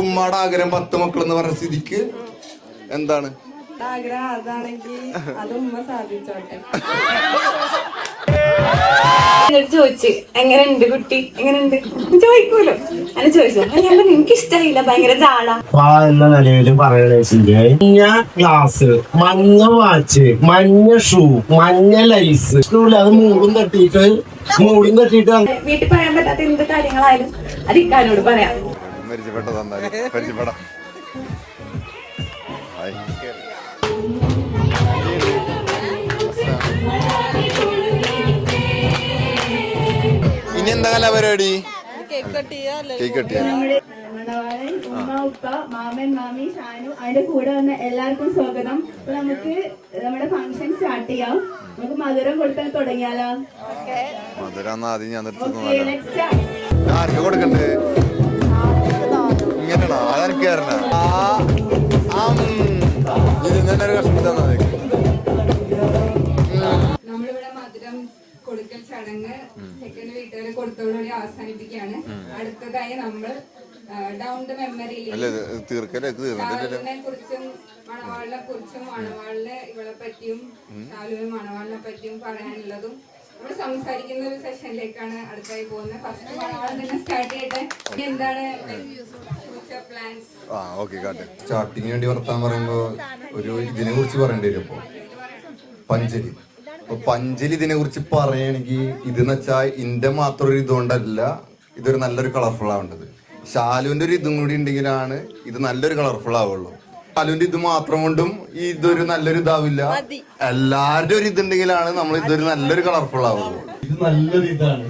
ഉമ്മാടെ ആഗ്രഹം പത്ത് മക്കൾ എന്ന് പറഞ്ഞ സ്ഥിതിക്ക് എന്താണ്? ആഗ്രഹം അതാണെങ്കിൽ അത് ഉമ്മ സാധിച്ചോട്ടെ. ചോദിച്ച് എങ്ങനെയുണ്ട് കുട്ടി? എങ്ങനെയുണ്ട്? ചോദിക്കൂലോ. അങ്ങനെ ചോദിച്ചു. ഞാൻ നിനക്ക് എനിക്ക് ഇഷ്ടമായില്ല ഭയങ്കര ചാളാണ് എന്ന നിലയിൽ പറയണേ മഞ്ഞ ഗ്ലാസ് മഞ്ഞ വാച്ച് മഞ്ഞ ഷൂ മഞ്ഞ ലൈസ് അത് മൂടും തട്ടിയിട്ട്. മൂടും തട്ടിയിട്ട് വീട്ടിൽ പറയാൻ പറ്റാത്ത എന്ത് കാര്യങ്ങളായാലും അത് ഇക്കാനോട് പറയാം. പരിചയപ്പെട്ടത് എന്തായാലും. പരിചയപ്പെടാം. ഹായ്. ഇനി എന്താ കലാപരിപാടി കേക്ക് കട്ടിയ ഉപ്പ മാമൻ മാമി ഷാനു അതിന്റെ കൂടെ വന്ന എല്ലാവർക്കും സ്വാഗതം അപ്പൊ നമുക്ക് നമ്മുടെ ഫംഗ്ഷൻ സ്റ്റാർട്ട് ചെയ്യാം. നമുക്ക് മധുരം കൊടുക്കാൻ തുടങ്ങിയാലോ മധുരം ആദ്യം ഞാൻ നിർത്തുന്നു ആർക്ക് കൊടുക്കണ്ടേ? ഇങ്ങനെയാണോ? അതെനിക്ക് തരണ ഇത് ഇങ്ങനെ ഒരു കഷ്ണം തന്നാ കൊടുക്കൽ ചടങ്ങ് സെക്കൻഡ് വീട്ടുകാരെ കൊടുത്തോടുകൂടി അവസാനിപ്പിക്കുകയാണ്. അടുത്തതായി നമ്മൾ ഡൗൺ ദ മെമ്മറി കുറിച്ചും മണവാളിനെ കുറിച്ചും മണവാളിനെ ഇവളെ പറ്റിയും ഷാലുവിന് മണവാളിനെ പറ്റിയും പറയാനുള്ളതും നമ്മൾ സംസാരിക്കുന്ന ഒരു സെഷനിലേക്കാണ് അടുത്തായി പോകുന്നത്. ഫസ്റ്റ് മണവാളൻ തന്നെ സ്റ്റാർട്ട് ചെയ്യട്ടെ? എന്താണ്? ആ ഓക്കെ കാട്ടെ സ്റ്റാർട്ടിങ്ങിന് വേണ്ടി വർത്താൻ പറയുമ്പോ ഒരു ഇതിനെ കുറിച്ച് പറയേണ്ടി വരും അപ്പൊ പഞ്ചലി. അപ്പൊ പഞ്ചലി ഇതിനെ കുറിച്ച് പറയുകയാണെങ്കിൽ ഇതെന്ന് വെച്ചാൽ ഇന്റെ മാത്രം ഒരു ഇതുകൊണ്ടല്ല ഇതൊരു നല്ലൊരു കളർഫുൾ ആവേണ്ടത് ശാലുവിന്റെ ഒരു ഇതും കൂടി ഉണ്ടെങ്കിലാണ് ഇത് നല്ലൊരു കളർഫുൾ ആവുള്ളൂ. ശാലുവിന്റെ ഇത് മാത്രം കൊണ്ടും ഈ ഇതൊരു നല്ലൊരു ഇതാവില്ല. എല്ലാവരുടെ ഒരു ഇതുണ്ടെങ്കിലാണ് നമ്മൾ ഇതൊരു നല്ലൊരു കളർഫുൾ ആവുള്ളൂ. ഇത് നല്ലൊരു ഇതാണ്.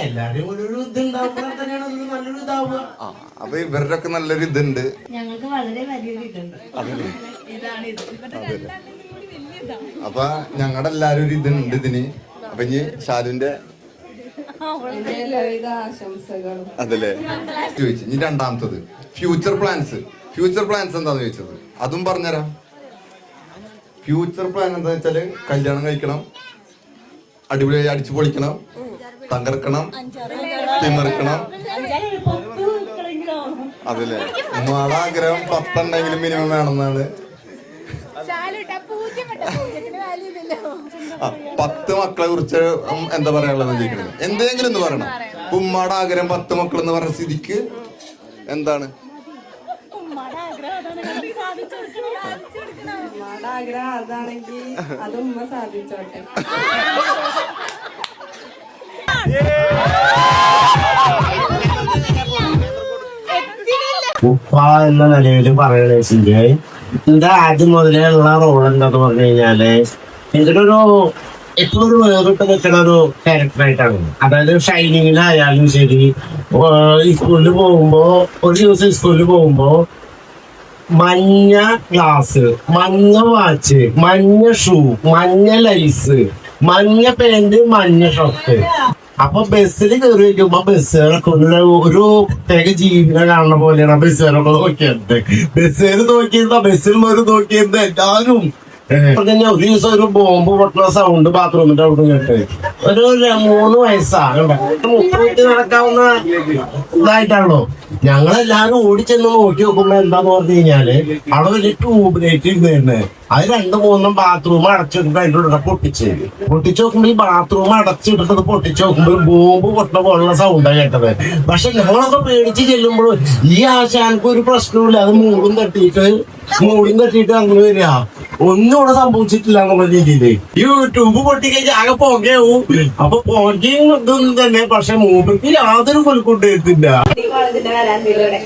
ഇതുണ്ടാവുമ്പോൾ തന്നെയാണ് നല്ലൊരു ഇതാവുക. ആ അപ്പൊ ഇവരുടെയൊക്കെ നല്ലൊരു ഇതുണ്ട്. ഞങ്ങൾക്ക് വളരെ വലിയൊരു ഇതുണ്ട്. അപ്പൊ ഞങ്ങളുടെ എല്ലാരും ഒരു ഇതുണ്ട് ഇതിന്. അപ്പൊ ഇനി ഷാരുവിന്റെ എന്റെ എല്ലാവിധ ആശംസകളും. അതല്ലേ? ചോദിച്ചു. ഇനി രണ്ടാമത്തത്. ഫ്യൂച്ചർ പ്ലാൻസ് ഫ്യൂച്ചർ പ്ലാൻസ് എന്താന്ന് ചോദിച്ചത്? അതും പറഞ്ഞുതരാം. ഫ്യൂച്ചർ പ്ലാൻ എന്താ വെച്ചാൽ കല്യാണം കഴിക്കണം. അടിപൊളിയായി അടിച്ചു പൊളിക്കണം. തകർക്കണം തിമിർക്കണം. അതല്ലേ ഉമ്മാടെ ആഗ്രഹം പത്തുണ്ടെങ്കിലും മിനിമം വേണമെന്നാണ്. പത്ത് മക്കളെ കുറിച്ച് എന്താ പറയാനുള്ളത് ചോദിക്കുന്നത് എന്തെങ്കിലും ഒന്ന് പറയണം. ഉമ്മാടെ ആഗ്രഹം പത്ത് മക്കൾ എന്ന് പറഞ്ഞ സ്ഥിതിക്ക് എന്താണ്? ആഗ്രഹം അതാണെങ്കിൽ അതും ഉമ്മ സാധിച്ചോട്ടെ. ഉപ്പ എന്ന നിലയിൽ പറയണേ എന്റെ ആദ്യം മുതലേ ഉള്ള റോൾ എന്താന്ന് പറഞ്ഞു കഴിഞ്ഞാൽ ഇതിലൊരു എപ്പോഴും ഒരു വേറിട്ട് നിൽക്കുന്ന ഒരു ക്യാരക്ടറായിട്ടാണ് അതായത് ഷൈനിങ്ങിലായാലും ശരി സ്കൂളിൽ പോകുമ്പോ ഒരു ദിവസം സ്കൂളിൽ പോകുമ്പോ മഞ്ഞ ഗ്ലാസ് മഞ്ഞ വാച്ച് മഞ്ഞ ഷൂ മഞ്ഞ ലൈസ് മഞ്ഞ പാന്റ് മഞ്ഞ ഷർട്ട് അപ്പൊ ബസ്സിൽ കയറി വയ്ക്കുമ്പോ ബസ്സുകാരൊക്കെ ഒരു പ്രത്യേക ജീവിതം കാണുന്ന പോലെയാണ് ബസ്സുകാരൊക്കെ നോക്കിയത് ബസ്സുകാർ നോക്കിയിരുന്ന ബസ്സിൽ നോക്കിയിരുന്ന എല്ലാവരും ഞാൻ ഒരു ദിവസം ഒരു ബോംബ് പൊട്ടുന്ന സൗണ്ട് ബാത്റൂമിന്റെ അവിടെ കേട്ട്. ഒരു മൂന്ന് വയസ്സാ. മുപ്പത്തി നടക്കാവുന്ന ഇതായിട്ടാണല്ലോ. ഞങ്ങളെല്ലാരും ഓടിച്ചെന്ന് നോക്കി നോക്കുമ്പോ എന്താന്ന് പറഞ്ഞു കഴിഞ്ഞാൽ അവിടെ വലിയ ട്യൂബ് ലൈറ്റ് ഇരുന്നേ അത് രണ്ടു മൂന്നും ബാത്റൂം അടച്ചിട്ടിട്ട് അതിന്റെ ഉള്ളിൽ പൊട്ടിച്ച്. പൊട്ടിച്ചു നോക്കുമ്പോ ഈ ബാത്റൂം അടച്ചിട്ടിട്ട് പൊട്ടിച്ചു നോക്കുമ്പോ ബോംബ് പൊട്ടുന്ന പോലുള്ള സൗണ്ടാ കേട്ടത്. പക്ഷെ ഞങ്ങളൊക്കെ പേടിച്ച് ചെല്ലുമ്പോഴും ഈ ആശാനക്ക് ഒരു പ്രശ്നമില്ല അത് മൂടും തട്ടിയിട്ട് മൂടും തട്ടിയിട്ട് അങ്ങനെ വരിക. ഒന്നും ഇവിടെ സംഭവിച്ചിട്ടില്ല എന്നുള്ള രീതിയിൽ. യൂട്യൂബ് പൊട്ടിക്കഴിഞ്ഞാൽ ആകെ പുകയാവും. അപ്പൊ പുകയും ഇതൊന്നും തന്നെ പക്ഷെ മൂപ്പർക്ക് യാതൊരു വരാന്തയിലൂടെ.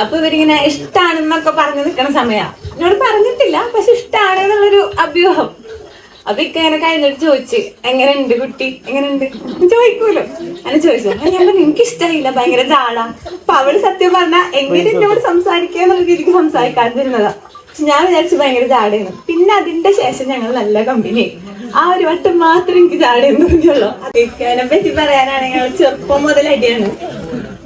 അപ്പൊ ഇവരിങ്ങനെ ഇഷ്ടാണെന്നൊക്കെ പറഞ്ഞു നിൽക്കുന്ന സമയാ. എന്നോട് പറഞ്ഞിട്ടില്ല പക്ഷെ ഇഷ്ടാണ് എന്നുള്ളൊരു അഭ്യൂഹം. അപ്പൊ ഇക്ക ഇങ്ങനെ കഴിഞ്ഞിട്ട് ചോദിച്ച് എങ്ങനെയുണ്ട് കുട്ടി? എങ്ങനെയുണ്ട്? ചോദിക്കൂലോ. അങ്ങനെ ചോദിച്ചു. ഞാൻ എനിക്ക് ഇഷ്ടമായില്ല ഭയങ്കര ജാളാ. അപ്പൊ അവൾ സത്യം പറഞ്ഞാ എങ്ങനെ എന്നോട് സംസാരിക്കുക എന്നുള്ള രീതിക്ക് സംസാരിക്കാതിരുന്നതാ. ഞാൻ വിചാരിച്ചു ഭയങ്കര ജാടയാണ് പിന്നെ അതിന്റെ ശേഷം ഞങ്ങൾ നല്ല കമ്പനി ആ ഒരു വട്ടം മാത്രം എനിക്ക് ജാടയെന്ന് തോന്നിയുള്ളൂ. അതിനെ പറ്റി പറയാനാണെങ്കിൽ ചെറുപ്പം മുതൽ അടിയാണ്.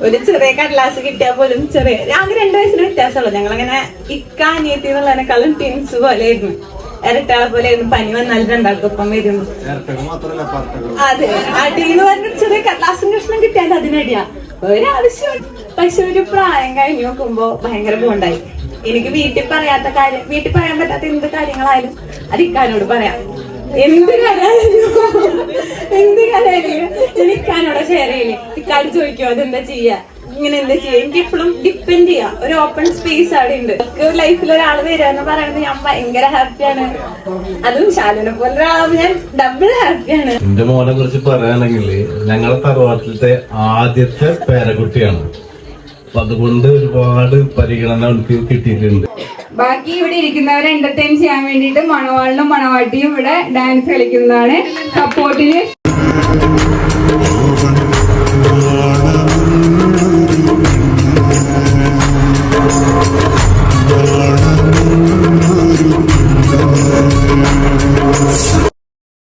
ഒരു ചെറിയ കടലാസ് കിട്ടിയാൽ പോലും ചെറിയ ഞങ്ങൾക്ക് രണ്ടു വയസ്സിന് വ്യത്യാസമുള്ളൂ. ഞങ്ങളങ്ങനെ ഇക്ക അനിയത്തി എന്നുള്ളതിനെക്കാളും ടീംസ് പോലെയായിരുന്നു. ഇരട്ടാളെ പോലെ ആയിരുന്നു. പനി വന്നാൽ രണ്ടാൾക്കൊപ്പം വരുന്നു. മാത്രല്ല പാർട്ടകൾ. അതെ. അടിയെന്ന് ചെറിയ കടലാസും കഷ്ണം കിട്ടിയാൽ അതിനടിയാ. ഒരാവശ്യം. പക്ഷെ ഒരു പ്രായം കഴിഞ്ഞ് നോക്കുമ്പോ ഭയങ്കര ബോണ്ടായി എനിക്ക് വീട്ടിൽ പറയാത്ത കാര്യം വീട്ടിൽ പറയാൻ പറ്റാത്ത എന്ത് കാര്യങ്ങളായാലും അത് ഇക്കാനോട് പറയാം. എന്ത് കാര്യമായാലും എന്ത് കാര്യം ഇക്കാനോട് ഷെയർ ചെയ്യില്ലേ ഇക്കാട് ചോദിക്കോ അതെന്താ ചെയ്യാ? ഇങ്ങനെ എന്താ ചെയ്യാ? എനിക്ക് എപ്പോഴും ഡിപ്പെൻഡ് ചെയ്യാം. ഒരു ഓപ്പൺ സ്പേസ് അവിടെ ഉണ്ട്. ലൈഫിൽ ഒരാൾ വരിക എന്ന് പറയുന്നത് ഞാൻ ഭയങ്കര ഹാപ്പിയാണ് അതും ശാലിനെ പോലെ ഒരാളും ഞാൻ ഡബിൾ ഹാപ്പിയാണ് എന്റെ മോനെ കുറിച്ച് പറയുകയാണെങ്കിൽ ഞങ്ങളെ തറവാട്ടിലത്തെ ആദ്യത്തെ പേരക്കുട്ടിയാണ്. അതുകൊണ്ട് ഒരുപാട് പരിഗണന കിട്ടിയിട്ടുണ്ട്. ബാക്കി ഇവിടെ ഇരിക്കുന്നവരെ എന്റർടൈൻ ചെയ്യാൻ വേണ്ടിയിട്ട് മണവാളിനും മണവാട്ടിയും ഇവിടെ ഡാൻസ് കളിക്കുന്നതാണ്. സപ്പോർട്ടിന്